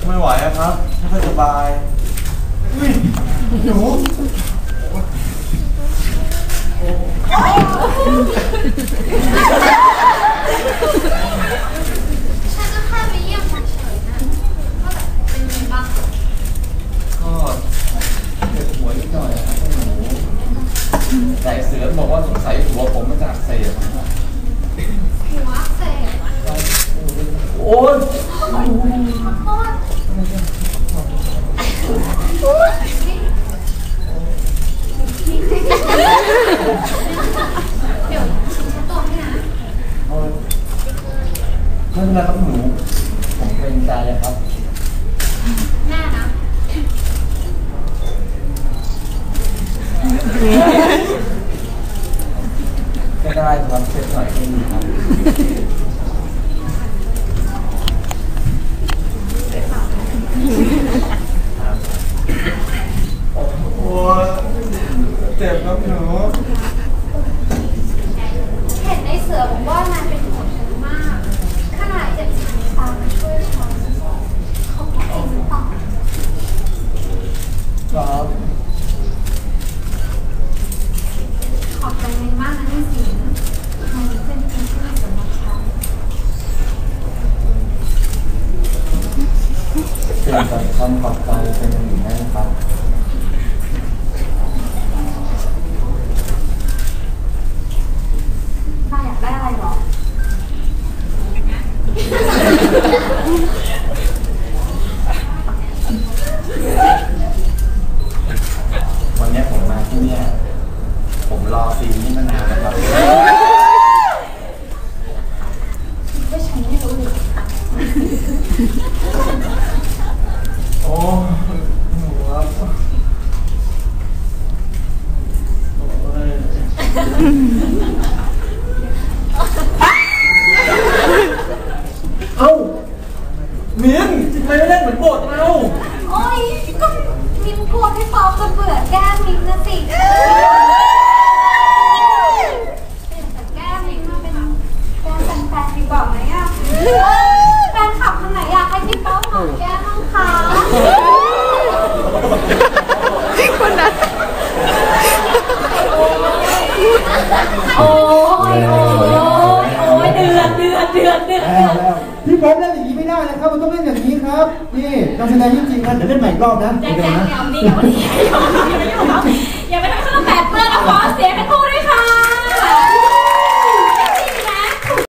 สบายอุ้ยหนูฉันก็แค่ไปเยี่ยมเฉยๆนะว่าแบบเป็นไงบ้างก็เจ็บหัวนิดหน่อยครับหนูแต่เสือบอกว่าสงสัยหัวผมมาจากเศษหัวอักเสบอะโอ๊ยข อโทษเดี๋ยวฉันเช็ดตัวให้นะโอ๊ยไม่เป็นไรครับหนูผมเกรงใจอะครับแน่นะก็ได้ครับเช็ดหน่อยก็ดีครับ ครับหนูเห็นในเสือบอกว่านายเป็นห่วงฉันมาก ขนาดเจ็บฉันตามมาช่วยฉันเขาพูดจริงหรือเปล่าครับขอบใจนายมากนะนี่สิงนายเป็นคนที่ดีสำหรับฉันเป็นแบบคำขอบใจเป็นอย่างนี้นะครับ นายอยากได้อะไรหรอ วันนี้ผมมาที่เนี่ย ผม รอซีนนี้มานานนะครับว่าฉันไม่รู้เลยโอ้หนูครับโอ้ยเอ้ามิ้นทำไมไม่เล่นเหมือนโบทเรา โอ๊ยก็มินกลัวพี่ปอปจะเบื่อแก้มมินนะสิเปลี่ยนจากแก้มมินมาเป็นแก้มแฟนๆดีกว่าไหมอะแฟนคลับคนไหนอยากให้พี่ป๊อปหอมแก้มบ้างคะ คนนั้นโอ้ยโอ้ยโอ้ยเดือดเดือดเดือดเดือดแล้วแล้วพี่ผมเล่นอย่างนี้ไม่ได้นะครับ มันต้องเล่นอย่างนี้ครับ นี่การแสดงจริงๆครับเดี๋ยวเล่นใหม่อีกรอบนะแจ๊โอคเคแจ๊คนะเดี๋ยวเดี๋ยวเดี๋ยว